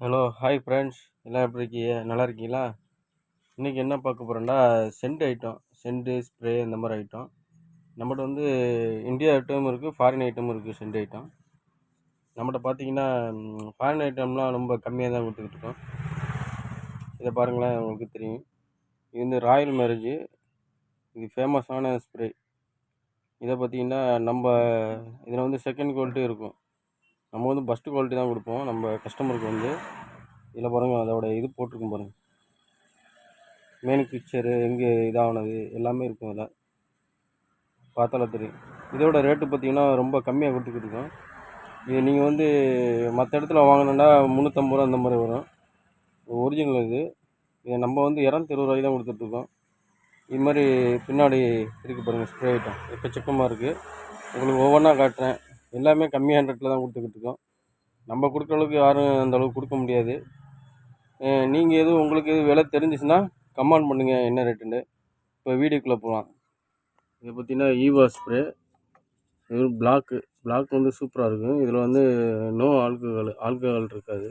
Hello hi friends எல்லாம் எப்படி இருக்கீங்க? நல்லா இருக்கீங்களா? இன்றைக்கி என்ன பார்க்க போகிறோன்னா சென்ட் ஐட்டம் சென்ட் ஸ்ப்ரே இந்த மாதிரி ஐட்டம் நம்மகிட்ட வந்து இந்தியா ஐட்டமும் இருக்குது ஃபாரின் ஐட்டமும் இருக்குது சென்ட் ஐட்டம் நம்மகிட்ட பார்த்தீங்கன்னா ஃபாரின் ஐட்டம்லாம் ரொம்ப கம்மியாக தான் கொடுத்துக்கிட்டு இருக்கோம். இதை பாருங்களேன் உங்களுக்கு தெரியும். இது வந்து ராயல் மேரேஜு இது ஃபேமஸான ஸ்ப்ரே இதை பார்த்தீங்கன்னா நம்ம இதில் வந்து செகண்ட் குவாலிட்டி இருக்கும். நம்ம வந்து ஃபஸ்ட்டு குவாலிட்டி தான் கொடுப்போம். நம்ம கஸ்டமருக்கு வந்து இதில் பாருங்கள் அதோட இது போட்டிருக்கும் பாருங்கள் மேனுஃபேக்சரு எங்கே இதானது எல்லாமே இருக்கும் இதில் பார்த்தாலே தெரியும். இதோட ரேட்டு பார்த்தீங்கன்னா ரொம்ப கம்மியாக கொடுத்துக்கிட்டு இருக்கோம். இது நீங்கள் வந்து மற்ற இடத்துல வாங்கினோன்னா முந்நூற்றம்பது ரூபா அந்த மாதிரி வரும். ஒரிஜினல் இது. இதை நம்ம வந்து இரநூத்தி இருபது ரூபாய்க்கு தான் கொடுத்துட்ருக்கோம் இது மாதிரி பின்னாடி இருக்குது பாருங்கள் ஸ்ப்ரே ஐட்டம் எக்கச்சக்கமாக இருக்குது உங்களுக்கு ஒவ்வொன்றா காட்டுறேன். எல்லாமே கம்மியான ரேட்டில் தான் கொடுத்துக்கிட்டு இருக்கோம். நம்ம கொடுக்குற அளவுக்கு யாரும் அந்த அளவுக்கு கொடுக்க முடியாது. நீங்கள் எதுவும் உங்களுக்கு எதுவும் விலை தெரிஞ்சிச்சுன்னா கமெண்ட் பண்ணுங்கள் என்ன ரேட்டுன்னு இப்போ வீடியோக்குள்ளே போகலாம் இதை பார்த்திங்கன்னா ஈவா ஸ்ப்ரே இது பிளாக்கு பிளாக் வந்து சூப்பராக இருக்கும். இதில் வந்து நோ ஆல்கஹால் ஆல்கஹால் இருக்காது.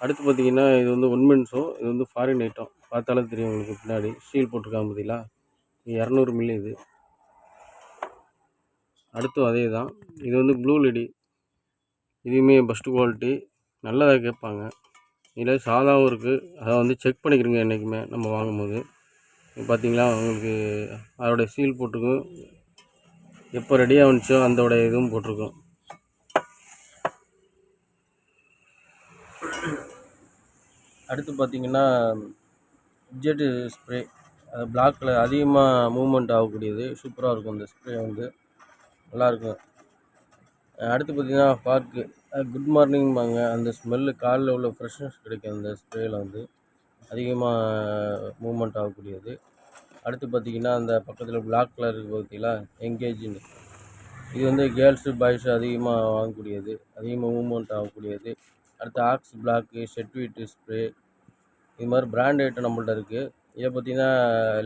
அடுத்து பார்த்தீங்கன்னா இது வந்து ஒன் மின்ஸோ இது வந்து ஃபாரின் ஐட்டம் பார்த்தாலே தெரியும் உங்களுக்கு பின்னாடி. ஸ்டீல் போட்டிருக்காங்க பார்த்தீங்களா இரநூறு மில்லி இது. அடுத்தும் அதே தான். இது வந்து ப்ளூ லெடி இதுவுமே பெஸ்ட்டு குவாலிட்டி நல்லதாக கேட்பாங்க. இதில் சாதாவும் இருக்குது அதை வந்து செக் பண்ணிக்கிறோங்க என்றைக்குமே நம்ம வாங்கும்போது. பார்த்தீங்களா உங்களுக்கு அதோடைய சீல் போட்டிருக்கும் எப்போ ரெடியாக வந்துச்சோ அதோட இதுவும் போட்டிருக்கும். அடுத்து பார்த்திங்கன்னா ஜெட்டு ஸ்ப்ரே அது பிளாக்கில் அதிகமாக மூமெண்ட் ஆகக்கூடியது. சூப்பராக இருக்கும் அந்த ஸ்ப்ரே வந்து. நல்லாயிருக்கும். அடுத்து பார்த்தீங்கன்னா பார்க்கு. குட் மார்னிங்பாங்க அந்த ஸ்மெல்லு காலில் உள்ள ஃப்ரெஷ்னஸ் கிடைக்கும். அந்த ஸ்ப்ரேயில் வந்து அதிகமாக மூமெண்ட் ஆகக்கூடியது. அடுத்து பார்த்தீங்கன்னா அந்த பக்கத்தில் பிளாக் கலர் இருக்குது பார்த்தீங்களா? எங்கேஜின்னு இது வந்து கேர்ள்ஸு பாய்ஸு அதிகமாக வாங்கக்கூடியது. அதிகமாக மூமெண்ட் ஆகக்கூடியது. அடுத்து ஆக்ஸ் பிளாக்கு ஷெட்வீட்டு ஸ்ப்ரே இது மாதிரி பிராண்ட் ஐட்டம் நம்மள்ட்ட இருக்குது இதை பார்த்தீங்கன்னா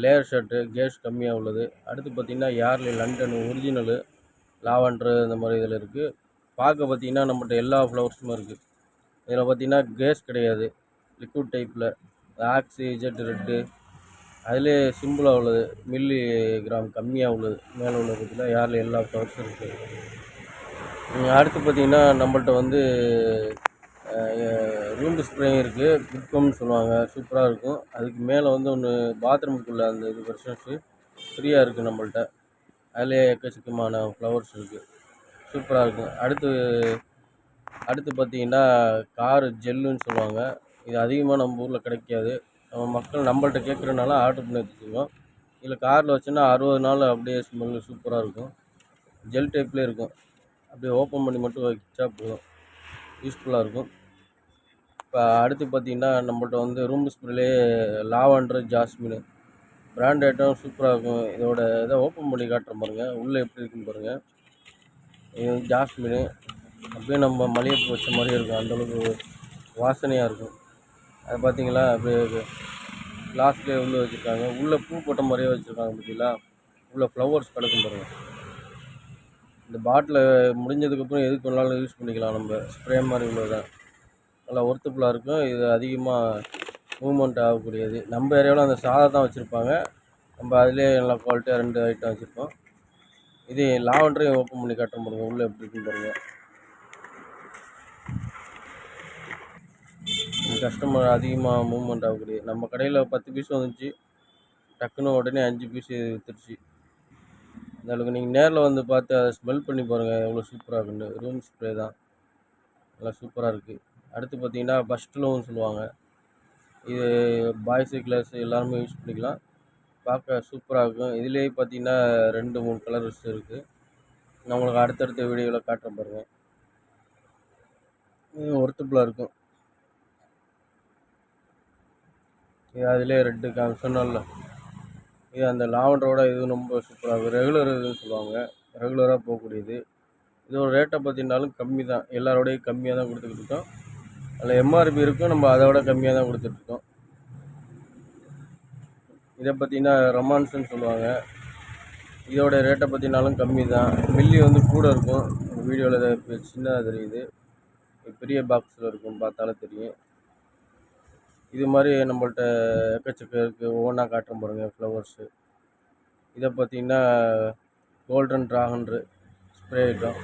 லேயர் ஷர்ட்டு கேஸ் கம்மியாக உள்ளது. அடுத்து பார்த்தீங்கன்னா யார்லி லண்டன் ஒரிஜினலு லாவெண்ட்ரு இந்த மாதிரி இதில் இருக்குது பார்க்க பார்த்தீங்கன்னா நம்மகிட்ட எல்லா ஃப்ளவர்ஸுமே இருக்குது இதில் பார்த்தீங்கன்னா கேஸ் கிடையாது. லிக்விட் டைப்பில். ஆக்ஸு ஜெட் ரெட்டு. அதிலே சிம்பிளாக உள்ளது. மில்லி கிராம் கம்மியாக உள்ளது. மேலே உள்ள பற்றியில் யாரில் எல்லா ஃப்ளவர்ஸும் இருக்குது அடுத்து பார்த்தீங்கன்னா நம்மள்ட்ட வந்து ரூம்பு ஸ்ப்ரேயும் இருக்குது குட்கம்னு சொல்லுவாங்க. சூப்பராக இருக்கும். அதுக்கு மேலே வந்து ஒன்று பாத்ரூமுக்குள்ளே அந்த இது வெர்ஷன்ஸு ஃப்ரீயாக இருக்குது நம்மள்ட்ட. அதிலே எக்கச்சக்கமான ஃப்ளவர்ஸ் இருக்குது சூப்பராக இருக்கும். அடுத்து அடுத்து பார்த்தீங்கன்னா காரு ஜெல்லுன்னு சொல்லுவாங்க. இது அதிகமாக நம்ம ஊரில் கிடைக்காது. நம்ம மக்கள் நம்மள்கிட்ட கேட்குறனால ஆர்டர் பண்ணி வச்சுருக்கோம். இதில் காரில் வச்சோன்னா அறுபது நாள் அப்படியே ஸ்மெல்லு சூப்பராக இருக்கும். ஜெல் டைப்லேயே இருக்கும். அப்படியே ஓப்பன் பண்ணி மட்டும் வச்சா போதும். யூஸ்ஃபுல்லாக இருக்கும். இப்போ அடுத்து பார்த்தீங்கன்னா நம்மள்ட்ட வந்து ரூம் ஸ்ப்ரேலே லாவண்டர் ஜாஸ்மின் பிராண்ட் ஐட்டம் சூப்பராக இருக்கும். இதோட இதை ஓப்பன் பண்ணி காட்டுறேன் பாருங்கள் உள்ளே எப்படி இருக்குன்னு பாருங்கள் இது ஜாஸ்மின் அப்படியே நம்ம மல்லிகைப்பூ வச்ச மாதிரி இருக்கும். அந்தளவுக்கு வாசனையாக இருக்கும். அது பார்த்தீங்களா அப்படியே கிளாஸ்லேயே உள்ளே வச்சுருக்காங்க. உள்ளே பூ போட்ட மாதிரியே வச்சுருக்காங்க பார்த்தீங்களா உள்ளே ஃப்ளவர்ஸ் கிடக்கும் பாருங்கள் இந்த பாட்டிலை முடிஞ்சதுக்கப்புறம் எதுக்கு வேணாலும் யூஸ் பண்ணிக்கலாம் நம்ம. ஸ்ப்ரே மாதிரி உள்ளது நல்லா ஒர்த்துஃபுல்லாக இருக்கும். இது அதிகமாக மூவ்மெண்ட் ஆகக்கூடியது. நம்ம ஏரியாவில் அந்த சாதா தான் வச்சுருப்பாங்க. நம்ம அதிலே நல்லா குவாலிட்டியாக ரெண்டு ஐட்டம் வச்சுருப்போம். இது லாவண்டரையும் ஓப்பன் பண்ணி கட்ட பாருங்க உள்ளே எப்படி இருக்குன்னு பாருங்கள் கஸ்டமர் அதிகமாக மூவ்மெண்ட் ஆகக்கூடிய நம்ம கடையில் பத்து பீஸ் வந்துச்சு. டக்குன்னு உடனே அஞ்சு பீஸ் விற்றுருச்சு இந்த அளவுக்கு நீங்கள் நேரில் வந்து பார்த்து அதை ஸ்மெல் பண்ணி பாருங்கள் எவ்வளோ சூப்பராக இருக்குன்னு. ரூம் ஸ்ப்ரே தான். நல்லா சூப்பராக இருக்குது அடுத்து பார்த்தீங்கன்னா பஸ்ட்லோன்னு சொல்லுவாங்க. இது பாய்ஸு கிளாஸு எல்லாருமே யூஸ் பண்ணிக்கலாம். பார்க்க சூப்பராக இருக்கும். இதுலேயே பார்த்தீங்கன்னா ரெண்டு மூணு கலர்ஸ் இருக்குது நான் உங்களுக்கு அடுத்தடுத்த வீடியோவில் காட்டுறேன் பாருங்கள் ஒர்த்தபுளாக இருக்கும். இது அதிலே ரெட்டு சொன்னால இது அந்த லாவண்டரோட இது ரொம்ப சூப்பராக இருக்கும். ரெகுலர் இதுன்னு சொல்லுவாங்க. ரெகுலராக போகக்கூடியது. இதோட ரேட்டை பார்த்தீங்கன்னாலும் கம்மி தான் எல்லாரோடையும் கம்மியாக தான் கொடுத்துக்கிட்டு இருக்கோம். அதில் எம்ஆர்பி இருக்கும் நம்ம அதை விட கம்மியாக தான் கொடுத்துட்ருக்கோம் இதை பார்த்திங்கன்னா ரொமான்ஸுன்னு சொல்லுவாங்க. இதோட ரேட்டை பற்றினாலும் கம்மி தான். மில்லி வந்து கூட இருக்கும். வீடியோவில் சின்னதாக தெரியுது. பெரிய பாக்ஸில் இருக்கும் பார்த்தாலும் தெரியும். இது மாதிரி நம்மள்ட்ட எக்கச்சக்க இருக்குது ஒவ்வொன்றா காட்டும் பாருங்கள் ஃப்ளவர்ஸு இதை பார்த்திங்கன்னா கோல்டன் ட்ராகன்ரு ஸ்ப்ரே ஐட்டம்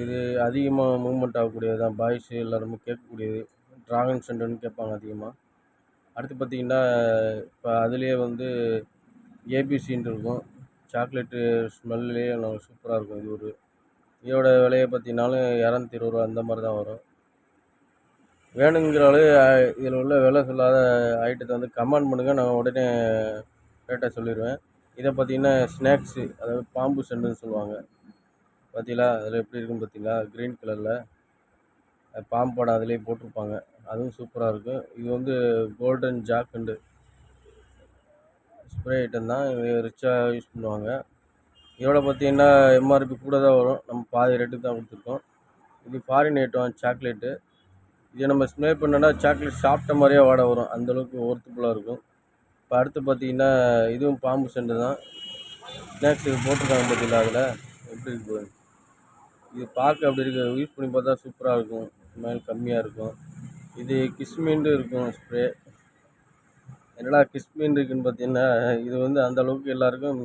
இது அதிகமாக மூவ்மெண்ட் ஆகக்கூடியது தான் பாய்ஸு எல்லாருமே கேட்கக்கூடியது. ட்ராகன் சென்டர்னு கேட்பாங்க அதிகமாக அடுத்து பார்த்தீங்கன்னா இப்போ அதுலேயே வந்து ஏபிசின்னு இருக்கும். சாக்லேட்டு ஸ்மெல்லே சூப்பராக இருக்கும் இது ஒரு. இதோட விலையை பார்த்திங்கனாலும் இரநூத்தி இருபது ரூபா அந்த மாதிரி தான் வரும் வேணுங்கிறாலே இதில் உள்ள விலை சொல்லாத ஐட்டத்தை வந்து கமெண்ட் பண்ணுங்கள் நான் உடனே ரேட்டை சொல்லிடுவேன். இதை பார்த்தீங்கன்னா ஸ்நாக்ஸு அதாவது பாம்பு செண்டுன்னு சொல்லுவாங்க. பார்த்தீங்களா அதில் எப்படி இருக்குன்னு பார்த்தீங்களா க்ரீன் கலரில் பாம்பு படம் அதிலே போட்டிருப்பாங்க. அதுவும் சூப்பராக இருக்கும். இது வந்து கோல்டன் ஜாக்குண்டு ஸ்ப்ரே ஐட்டம் தான். இது ரிச்சாக யூஸ் பண்ணுவாங்க. இதோட பார்த்தீங்கன்னா எம்ஆர்பி கூட தான் வரும். நம்ம பாதி ரேட்டுக்கு தான் கொடுத்துருக்கோம். இது ஃபாரின் ஐட்டம் சாக்லேட்டு இதை நம்ம ஸ்ப்ரே பண்ணோன்னா சாக்லேட் சாப்பிட்ட மாதிரியே வாட வரும். அந்தளவுக்கு ஒர்த்துபுல்லாக இருக்கும். இப்போ அடுத்து பார்த்தீங்கன்னா இதுவும் பாம்பு செண்டு தான். ஸ்நாக்ஸ் இது போட்டிருக்காங்க பார்த்தீங்களா அதில்? எப்படி இருக்குது இது பார்க்க அப்படி இருக்கு யூஸ் பண்ணி பார்த்தா சூப்பராக இருக்கும். ஸ்மெல் கம்மியாக இருக்கும். இது கிஸ்மின்ட்டு இருக்கும் ஸ்ப்ரே என்னடா கிஸ்மின் இருக்குன்னு பார்த்தீங்கன்னா இது வந்து அந்த அளவுக்கு எல்லாருக்கும்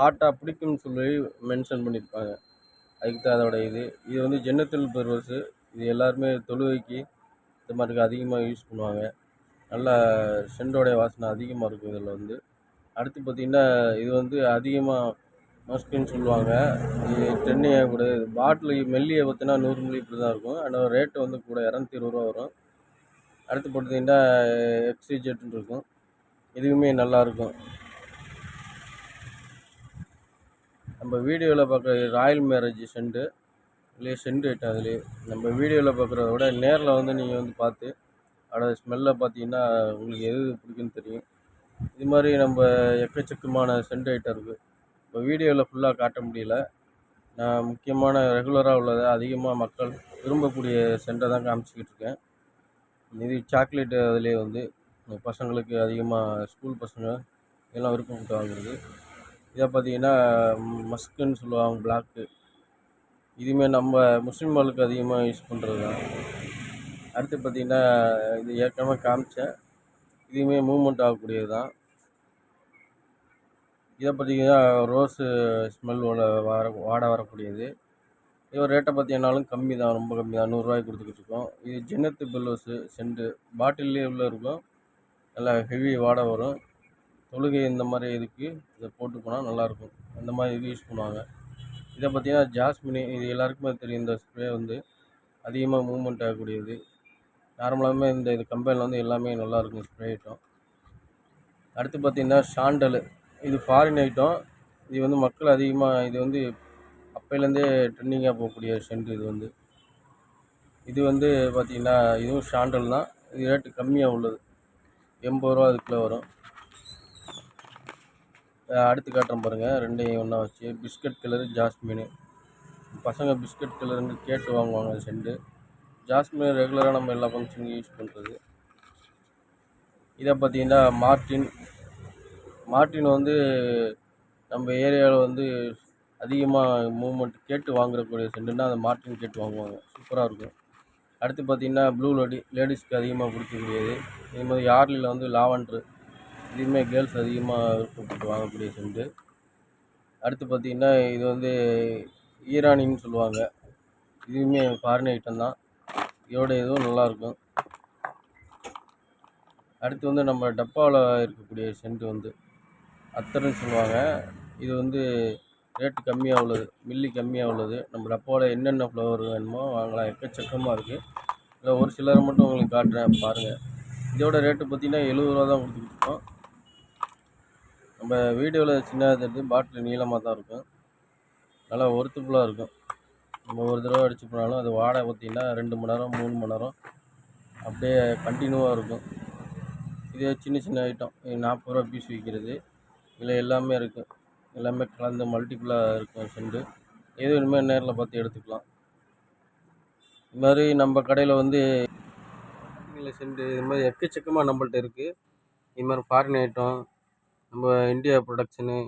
ஹாட்டாக பிடிக்கும்னு சொல்லி மென்ஷன் பண்ணியிருப்பாங்க. அதுக்கு தான் அதோட இது. இது வந்து ஜென்னத்தில் பெர்வர்ஸு இது எல்லாருமே தொழுவைக்கு இந்த மாதிரி அதிகமாக யூஸ் பண்ணுவாங்க. நல்லா சென்டோடைய வாசனை அதிகமாக இருக்கும் இதில் வந்து. அடுத்து பார்த்திங்கன்னா இது வந்து அதிகமாக மஸ்கின்னு சொல்லுவாங்க. இது ட்ரெண்டிங் ஆகக்கூடாது பாட்டில் மெல்லியை பார்த்தீங்கன்னா நூறு மில்லி இப்படி தான் இருக்கும். ஆனால் ரேட்டு வந்து கூட இரநூத்தி இருபது ரூபா வரும். அடுத்து பார்த்தீங்கன்னா எக்ஸிஜெட்னு இருக்கும். இதுவுமே நல்லாயிருக்கும் நம்ம வீடியோவில் பார்க்குற ராயல் மேரேஜ் செண்டு இல்லையே செண்டு ஐட்டம் அதுலேயே நம்ம வீடியோவில் பார்க்குறத விட நேரில் வந்து நீங்கள் வந்து பார்த்து அதோட ஸ்மெல்லை பார்த்தீங்கன்னா உங்களுக்கு எது பிடிக்குன்னு தெரியும். இது மாதிரி நம்ம எக்கச்சக்கமான செண்டு ஐட்டம் இருக்குது இப்போ வீடியோவில் ஃபுல்லாக காட்ட முடியல. நான் முக்கியமான ரெகுலராக உள்ளதை அதிகமாக மக்கள் விரும்பக்கூடிய சென்ட்டை தான் காமிச்சிக்கிட்டு இருக்கேன். இது சாக்லேட்டு அதுலேயே வந்து பசங்களுக்கு அதிகமாக ஸ்கூல் பசங்க இதெல்லாம் விருப்பப்பட்டு வாங்குறது. இதை பார்த்தீங்கன்னா மஸ்க்குன்னு சொல்லுவாங்க பிளாக்கு இதுவுமே நம்ம முஸ்லீம் மக்களுக்கு அதிகமாக யூஸ் பண்ணுறது தான். அடுத்து பார்த்தீங்கன்னா இது ஏற்கனவே காமிச்சேன். இதுவுமே மூவ்மெண்ட் ஆகக்கூடியது தான். இதை பார்த்தீங்கன்னா ரோஸு ஸ்மெல் வர வாட வரக்கூடியது. இது ரேட்டை பார்த்தீங்கன்னாலும் கம்மி தான் ரொம்ப கம்மி தான். நூறுரூவாய்க்கு கொடுத்துக்கிட்டு இருக்கோம். இது ஜென்னத்து பெல்லோஸு செண்டு பாட்டில்லே உள்ள இருக்கும். நல்லா ஹெவி வாடை வரும். தொழுகை இந்த மாதிரி இதுக்கு இதை போட்டு போனால் நல்லாயிருக்கும் அந்த மாதிரி இது யூஸ் பண்ணுவாங்க. இதை பார்த்தீங்கன்னா ஜாஸ்மினி இது எல்லாருக்குமே தெரியும். இந்த ஸ்ப்ரே வந்து அதிகமாக மூவ்மெண்ட் ஆகக்கூடியது. நார்மலாகவே இந்த இது கம்பெனியில் வந்து எல்லாமே நல்லாயிருக்கும் ஸ்ப்ரே ஐட்டம் அடுத்து பார்த்தீங்கன்னா சாண்டலு இது ஃபாரின் ஐட்டம் இது வந்து மக்கள் அதிகமாக இது வந்து அப்போலேருந்தே ட்ரெண்டிங்காக போகக்கூடிய சென்ட் இது வந்து. இது வந்து பார்த்திங்கன்னா இதுவும் சாண்டல் தான். இது ரேட்டு கம்மியாக உள்ளது. எண்பது ரூபா அதுக்குள்ளே வரும். அடுத்து காட்டுறேன் பாருங்கள் ரெண்டையும் ஒன்றா வச்சு. Biscuit colour jasmine. பசங்க பிஸ்கட் கலருன்னு கேட்டு வாங்குவாங்க செண்டு ஜாஸ்மின் ரெகுலராக நம்ம எல்லா ஃபங்க்ஷனுக்கும் யூஸ் பண்ணுறது இதை பார்த்திங்கன்னா மார்டின் மார்டின் வந்து நம்ம ஏரியாவில் வந்து அதிகமாக மூமெண்ட் கேட்டு வாங்குறக்கூடிய சென்டுன்னா அந்த மார்டின் கேட்டு வாங்குவாங்க. சூப்பராக இருக்கும். அடுத்து பார்த்தீங்கன்னா ப்ளூ லேடி லேடிஸ்க்கு அதிகமாக பிடிக்கக்கூடியது. இதே மாதிரி யார்லியில் வந்து லாவெண்ட்ரு இதுவுமே கேர்ள்ஸ் அதிகமாக விருப்பப்பட்டு வாங்கக்கூடிய சென்ட்டு அடுத்து பார்த்தீங்கன்னா இது வந்து ஈரானின்னு சொல்லுவாங்க. இதுவுமே ஃபாரின் ஐட்டம் தான். இதோட இதுவும் நல்லாயிருக்கும் அடுத்து வந்து நம்ம டப்பாவில் இருக்கக்கூடிய சென்ட் வந்து அத்தர்னு சொல்லுவாங்க. இது வந்து ரேட்டு கம்மியாக உள்ளது மில்லி கம்மியாக உள்ளது. நம்ம டப்பாவில் என்னென்ன ஃப்ளவர் வேணுமோ வாங்கலாம். எக்கச்சக்கமாக இருக்குது இல்லை ஒரு சிலரை மட்டும் உங்களுக்கு காட்டுறேன் பாருங்கள் இதோட ரேட்டு பார்த்தீங்கன்னா எழுபது ரூபா தான் கொடுத்துருக்கோம் நம்ம வீடியோவில் சின்னதாக தெரிஞ்சு பாட்டில் நீளமாக தான் இருக்கும். நல்லா ஒர்த்துஃபுல்லாக இருக்கும். நம்ம ஒரு தடவை அடிச்சு போனாலும் அது வாடகை பார்த்தீங்கன்னா ரெண்டு மணி நேரம் மூணு மணி நேரம் அப்படியே கண்டினியூவாக இருக்கும். இது சின்ன சின்ன ஐட்டம் நாற்பது ரூபா பீஸ் விற்கிறது இதில் எல்லாமே இருக்குது எல்லாமே கலந்து மல்டிப்புளாக இருக்கும் செண்டு எது வேணுமே நேரில் பார்த்து எடுத்துக்கலாம். இது மாதிரி நம்ம கடையில் வந்து இல்லை செண்டு இது மாதிரி எக்கச்சக்கமாக நம்மள்ட்ட இருக்குது இது மாதிரி ஃபாரின் ஐட்டம் நம்ம இந்தியா ப்ரொடக்ஷனு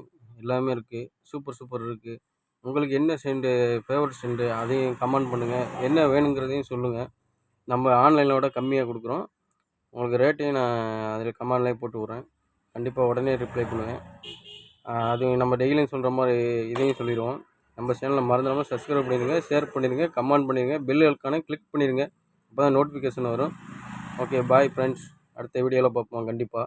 எல்லாமே இருக்குது சூப்பர் சூப்பர் இருக்குது உங்களுக்கு என்ன செண்டு ஃபேவரட் செண்டு அதையும் கமெண்ட் பண்ணுங்கள் என்ன வேணுங்கிறதையும் சொல்லுங்கள் நம்ம ஆன்லைனில் விட கம்மியாக கொடுக்குறோம். உங்களுக்கு ரேட்டையும் நான் அதில் கமெண்ட்லேயே போட்டு விட்றேன். கண்டிப்பாக உடனே ரிப்ளை பண்ணுவேன். அது நம்ம டெய்லியும் சொல்கிற மாதிரி இதையும் சொல்லிடுவோம். நம்ம சேனலை மறந்துடாமல் சப்ஸ்கிரைப் பண்ணிடுங்க ஷேர் பண்ணிடுங்க கமெண்ட் பண்ணிடுங்க பெல் ஐக்கானை கிளிக் பண்ணிடுங்க. அப்போ தான் நோட்டிஃபிகேஷன் வரும். ஓகே பாய் ஃப்ரெண்ட்ஸ் அடுத்த வீடியோவில் பார்ப்போம் கண்டிப்பாக